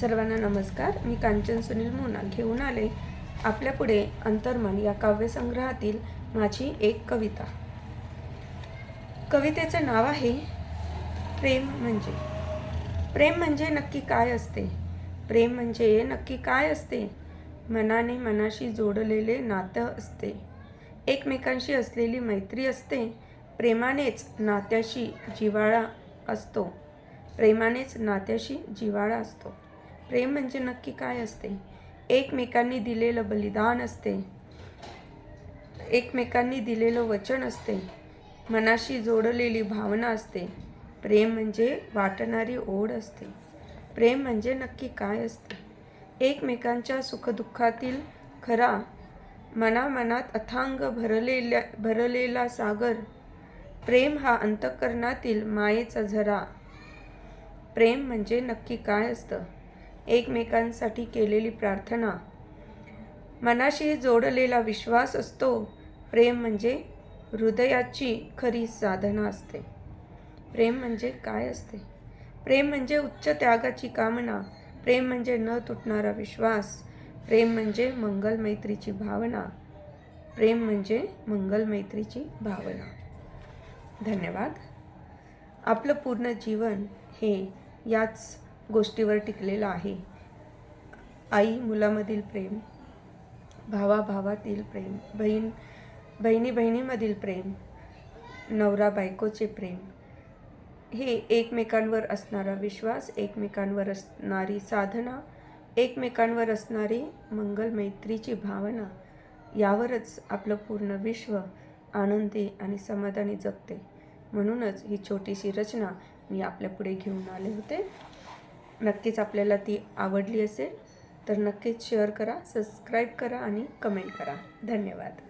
सर्वांना नमस्कार. मी कांचन सुनील मोना घेऊन आले आपल्यापुढे अंतर्मन या काव्यसंग्रहातील माझी एक कविता. कवितेचं नाव आहे प्रेम म्हणजे. प्रेम म्हणजे नक्की काय असते? प्रेम म्हणजे नक्की काय असते? मनाने मनाशी जोडलेले नातं असते. एकमेकांशी असलेली मैत्री असते. प्रेमानेच नात्याशी जिव्हाळा असतो. प्रेमानेच नात्याशी जिव्हाळा असतो. प्रेम म्हणजे नक्की काय असते? एकमेकांनी दिलेलं बलिदान असते. एकमेकांनी दिलेलं वचन असते. मनाशी जोडलेली भावना असते. प्रेम म्हणजे वाटणारी ओढ असते. प्रेम म्हणजे नक्की काय असते? एकमेकांच्या सुखदुःखातील खरा मनामनात अथांग भरलेल्या भरलेला सागर. प्रेम हा अंतःकरणातील मायेचा झरा. प्रेम म्हणजे नक्की काय असतं? एकमेकांसाठी केलेली प्रार्थना. मनाशी जोडलेला विश्वास असतो. प्रेम म्हणजे हृदयाची खरी साधना असते. प्रेम म्हणजे काय असते? प्रेम म्हणजे उच्च त्यागाची कामना. प्रेम म्हणजे न तुटणारा विश्वास. प्रेम म्हणजे मंगल मैत्रीची भावना. प्रेम म्हणजे मंगल मैत्रीची भावना. धन्यवाद. आपलं पूर्ण जीवन हे याच गोष्टीवर टिकलेलं आहे. आई मुलामधील प्रेम भावा भावातील प्रेम बहीण बहिणी बहिणीमधील प्रेम नवरा बायकोचे प्रेम हे एकमेकांवर असणारा विश्वास एकमेकांवर असणारी साधना एकमेकांवर असणारी मंगल मैत्रीची भावना यावरच आपलं पूर्ण विश्व आनंदी आणि समाधानी जगते. म्हणूनच ही छोटीशी रचना मी आपल्यापुढे घेऊन आले होते. नक्कीच आपल्याला ती आवडली असेल तर नक्कीच शेअर करा सबस्क्राईब करा आणि कमेंट करा. धन्यवाद.